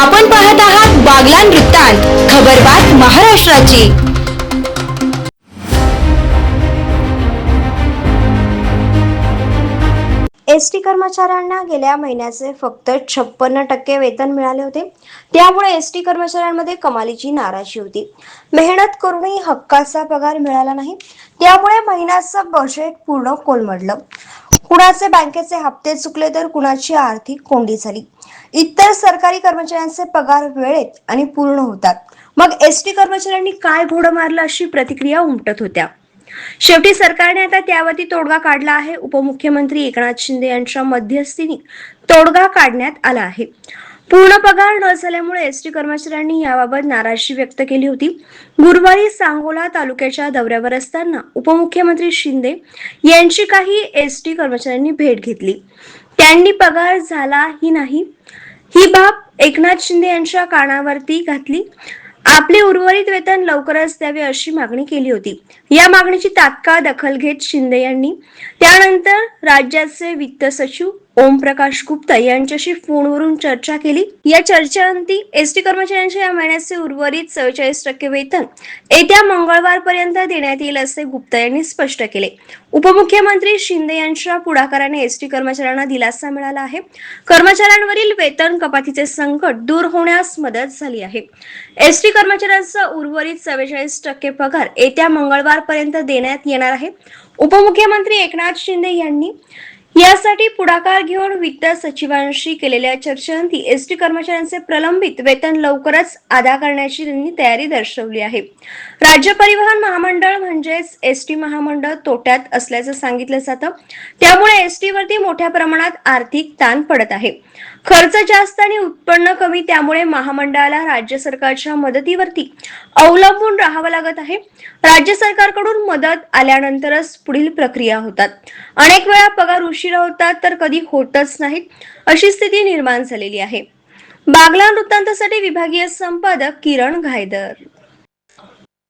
आपण पाहत आहात बागलान वृत्तांत खबरबात महाराष्ट्राची. एस टी कर्मचाऱ्यांना गेल्या महिन्याचे फक्त छप्पन्न टक्के वेतन मिळाले होते. त्यामुळे एस टी कर्मचाऱ्यांमध्ये कमालीची नाराजी होती. मेहनत करूनही हक्काचा पगार मिळाला नाही. त्यामुळे महिन्याचं बजेट पूर्ण कोलमडलं. कुणाचे बँकेचे हप्ते चुकले तर कुणाची आर्थिक कोंडी झाली? इतर सरकारी कर्मचाऱ्यांचे पगार वेळेत आणि पूर्ण होतात. मग एस टी कर्मचाऱ्यांनी काय घोडं मारलं अशी प्रतिक्रिया उमटत होत्या. शेवटी सरकारने आता त्यावरती तोडगा काढला आहे. उपमुख्यमंत्री एकनाथ शिंदे यांच्या मध्यस्थीने तोडगा काढण्यात आला आहे. पूर्ण पगार न झाल्यामुळे एस टी कर्मचाऱ्यांनी याबाबत नाराजी व्यक्त केली होती. गुरुवारी सांगोला तालुक्याच्या दौऱ्यावर असताना उपमुख्यमंत्री शिंदे यांची काही एस टी कर्मचाऱ्यांनी भेट घेतली. त्यांनी पगार झाला ही नाही. ही बाब एकनाथ शिंदे यांच्या कानावरती घातली. आपले उर्वरित वेतन लवकरच द्यावे अशी मागणी केली होती. या मागणीची तात्काळ दखल घेत शिंदे यांनी. त्यानंतर राज्याचे वित्त सचिव ओम प्रकाश गुप्ता यांच्याशी फोनवरून चर्चा केली. या चर्चेअंती एस टी कर्मचाऱ्यांच्या या महिन्याचे उर्वरित चव्वेचाळीस टक्के वेतन येत्या मंगळवारपर्यंत देण्यात येईल असे गुप्ता यांनी स्पष्ट केले. उपमुख्यमंत्री शिंदे यांच्या पुढाकाराने एस टी कर्मचाऱ्यांना दिलासा मिळाला आहे. कर्मचाऱ्यांवरील वेतन कपातीचे संकट दूर होण्यास मदत झाली आहे. एस टी कर्मचाऱ्यांचा उर्वरित चव्वेचाळीस टक्के पगार येत्या मंगळवारपर्यंत देण्यात येणार आहे. उपमुख्यमंत्री एकनाथ शिंदे यांनी यासाठी पुढाकार घेऊन वित्त सचिवांशी केलेल्या चर्चेनंतर एस टी कर्मचाऱ्यांचे प्रलंबित वेतन लवकरच अदा करण्याची त्यांनी तयारी दर्शवली आहे. राज्य परिवहन महामंडळ म्हणजेच एस टी महामंडळ तोट्यात असल्याचं सांगितलं जातं. त्यामुळे एस टी वरती मोठ्या प्रमाणात आर्थिक ताण पडत आहे. खर्च जास्त आणि उत्पन्न कमी त्यामुळे महामंडळाला राज्य सरकारच्या मदतीवरती अवलंबून राहावं लागत आहे. राज्य सरकारकडून मदत आल्यानंतरच पुढील प्रक्रिया होतात. अनेक वेळा पगार उशीर शिरवतात तर कधी होतच नाहीत अशी स्थिती निर्माण झालेली आहे. बागला वृत्तांतासाठी विभागीय संपादक किरण घायदर.